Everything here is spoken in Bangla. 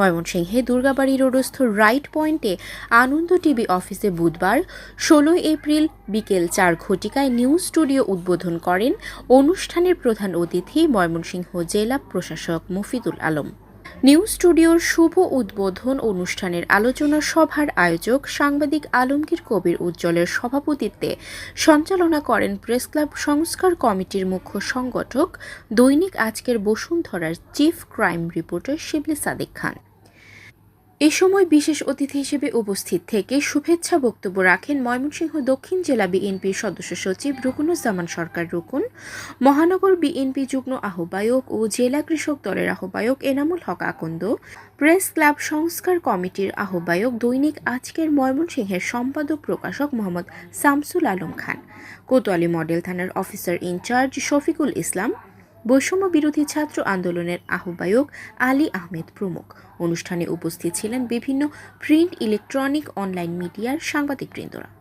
ময়মনসিংহে দুর্গাবাড়ি রোডস্থ রাইট পয়েন্টে আনন্দ টিভি অফিসে বুধবার, ষোলোই এপ্রিল বিকেল চার ঘটিকায় নিউজ স্টুডিও উদ্বোধন করেন অনুষ্ঠানের প্রধান অতিথি ময়মনসিংহ জেলা প্রশাসক মফিদুল আলম। নিউজ স্টুডিওর শুভ উদ্বোধন অনুষ্ঠানের আলোচনা সভার আয়োজক সাংবাদিক আলমগীর কবির উজ্জ্বলের সভাপতিত্বে সঞ্চালনা করেন প্রেস ক্লাব সংস্কার কমিটির মুখ্য সংগঠক, দৈনিক আজকের বসুন্ধরার chief crime reporter Shibli Sadik Khan. এ সময় বিশেষ অতিথি হিসেবে উপস্থিত থেকে শুভেচ্ছা বক্তব্য রাখেন ময়মনসিংহ দক্ষিণ জেলা বিএনপির সদস্য সচিব রুকুনুজ্জামান সরকার রুকুন, মহানগর বিএনপি যুগ্ম আহ্বায়ক ও জেলা কৃষক দলের আহ্বায়ক এনামুল হক আকন্দ, প্রেস ক্লাব সংস্কার কমিটির আহ্বায়ক দৈনিক আজকের ময়মনসিংহের সম্পাদক প্রকাশক মোহাম্মদ শামসুল আলম খান, কোতোয়ালি মডেল থানার officer in charge Shafiqul Islam বৈষম্য বিরোধী ছাত্র আন্দোলনের আহ্বায়ক আলী আহমেদ প্রমুখ। অনুষ্ঠানে উপস্থিত ছিলেন বিভিন্ন প্রিন্ট ইলেকট্রনিক, অনলাইন মিডিয়ার সাংবাদিকবৃন্দরা।